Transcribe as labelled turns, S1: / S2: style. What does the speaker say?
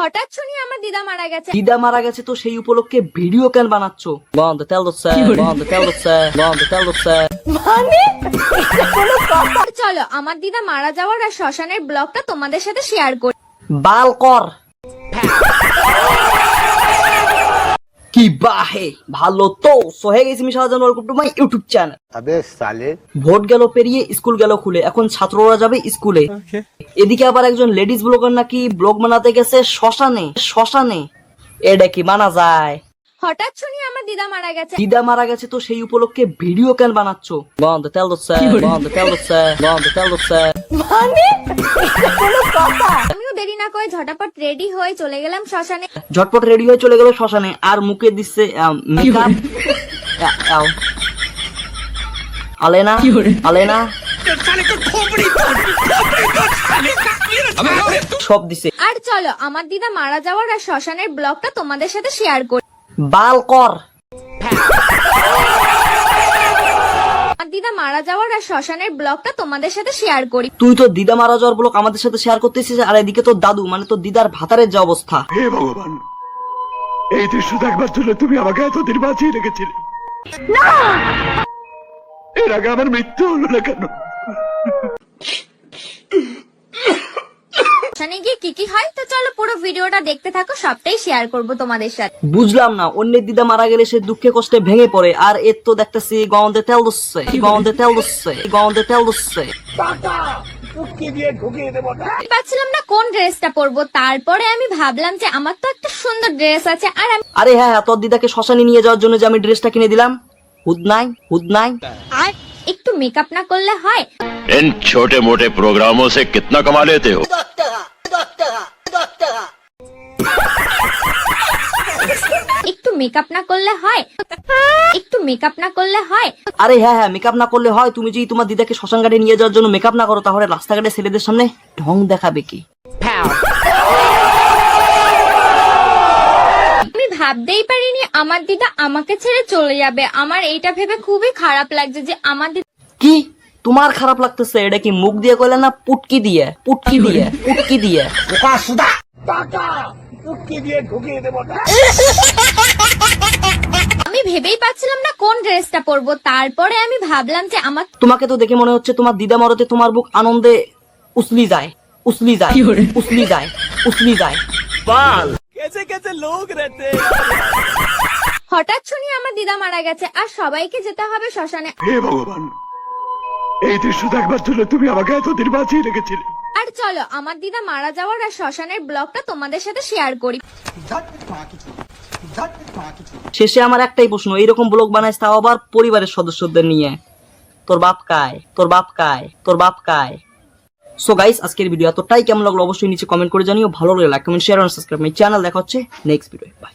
S1: হঠাৎ শুনি আমার দিদা মারা গেছে।
S2: দিদা মারা গেছে তো সেই উপলক্ষে ভিডিও কেন বানাচ্ছ? বন্ধ তেল হচ্ছে বন্ধ তেল হচ্ছে বন্ধ তেল হচ্ছে
S1: আর চলো আমার দিদা মারা যাওয়ার আর শ্মশানের ব্লগটা তোমাদের সাথে শেয়ার করি।
S2: বাল কর। কি বাহে? ভালো তো। সোহে গেছি আমি Shahjahan welcome to my YouTube channel
S3: আবে সালে।
S2: ভোট গেল পেরিয়ে স্কুল গেল খুলে। এখন ছাত্ররা যাবে স্কুলে। এদিকে আবার একজন লেডিস ব্লগার নাকি ব্লগ বানাতে গেছে শ্মশানে শ্মশানে। এটা কি মানা যায়?
S1: হঠাৎ শুনি আমার দিদা মারা গেছে।
S2: দিদা মারা গেছে তো সেই উপলক্ষে ভিডিও কেন বানাচ্ছ? বন্ধ তেল বন্ধ তেল বন্ধ তেল হচ্ছে
S1: আমিও দেরি না করে ঝটাপট রেডি হয়ে চলে গেলাম শ্মশানে।
S2: ঝটপট রেডি হয়ে চলে গেল শ্মশানে আর মুখে দিচ্ছে মেকআপ আলেনা আলেনা। সব দিছে।
S1: আর চলো আমার দিদা মারা যাওয়ার আর শ্মশানের ব্লগটা তোমাদের সাথে শেয়ার করি।
S2: বাল কর।
S1: আমার দিদা মারা যাওয়ার আর শ্মশানের ব্লগটা তোমাদের সাথে শেয়ার করি।
S2: তুই তো দিদা মারা যাওয়ার ব্লগ আমাদের সাথে শেয়ার করতেছিস আর এদিকে তোর দাদু মানে তোর দিদার ভাতারের যে অবস্থা।
S4: হে ভগবান এই দৃশ্য দেখবার জন্য তুমি আমাকে এতদিন বাঁচিয়ে রেখেছিলে। এর আগে আমার মৃত্যু হলো না কেন?
S1: শ্মশানে গিয়ে কি কি হয়? তো চলো পুরো ভিডিওটা দেখতে থাকো সবটাই শেয়ার করব তোমাদের সাথে।
S2: বুঝলাম না অন্যের দিদা মারা গেলে সে দুঃখে কষ্টে ভেঙে পড়ে আর এর তো দেখতেছি গন্ধে তেল দচ্ছে গন্ধে তেল দচ্ছে গন্ধে তেল
S1: আমি পাচ্ছিলাম না কোন ড্রেসটা পরবো তারপরে আমি ভাবলাম যে আমার তো একটা সুন্দর ড্রেস আছে আর আমি
S2: আরে হ্যাঁ হ্যাঁ তোর দিদাকে শ্মশানে নিয়ে যাওয়ার জন্য যে আমি ড্রেসটা কিনে দিলাম। হুদ নাই হুদ নাই।
S1: আর একটু মেকআপ না করলে হয়
S5: इन छोटे मोटे प्रोग्रामों से कितना कमा लेते हो
S1: একটু মেকআপ না করলে হয় একটু মেকআপ না করলে হয়
S2: আরে হ্যাঁ হ্যাঁ মেকআপ না করলে হয় তুমি যদি তোমার দিদাকে শ্মশান ঘাটে নিয়ে যাওয়ার জন্য মেকআপ না করো তাহলে রাস্তাঘাটে ছেলেদের সামনে ঢং দেখাবে কি
S1: ভাবতেই পারিনি আমার দিদা আমাকে ছেড়ে চলে যাবে। আমার এইটা ভেবে খুবই খারাপ লাগছে যে আমার দিদা
S2: কি? তোমার খারাপ লাগতেছে? এটা কি মুখ দিয়ে কইলে না পুটকি দিয়ে? পুটকি দিয়ে? পুটকি দিয়ে?
S1: আমি ভেবেই পাচ্ছিলাম না কোন ড্রেসটা পরবো। তারপরে আমি ভাবলাম যে আমার
S2: তোমাকে তো দেখে মনে হচ্ছে তোমার দিদা মরতে তোমার বুক আনন্দে উসলি যায়। উসলি যায়। উসলি যায়। উসলি যায়।
S1: হঠাৎ শুনি আমার দিদা মারা গেছে আর সবাইকে যেতে হবে শ্মশানে।
S4: হে ভগবান এই দৃশ্য দেখবার জন্য তুমি আমাকে এতদিন বাঁচিয়ে রেখেছিলে।
S1: আর চলো আমার দিদা মারা যাওয়ার আর শ্মশানের ব্লগটা তোমাদের সাথে শেয়ার করি।
S2: শেষে আমার একটাই প্রশ্ন এইরকম ব্লগ বানাইস তাও আবার পরিবারের সদস্যদের নিয়ে? তোর বাপ কায় তোর বাপ কায় তোর বাপ কায়। সো গাইস আজকের ভিডিও এতটাই। কেমন লাগল অবশ্যই নিচে কমেন্ট করে জানিও। ভালো লাগলে লাইক কমেন্ট শেয়ার আর সাবস্ক্রাইব মাই চ্যানেল দেখা হচ্ছে নেক্সট ভিডিও বাই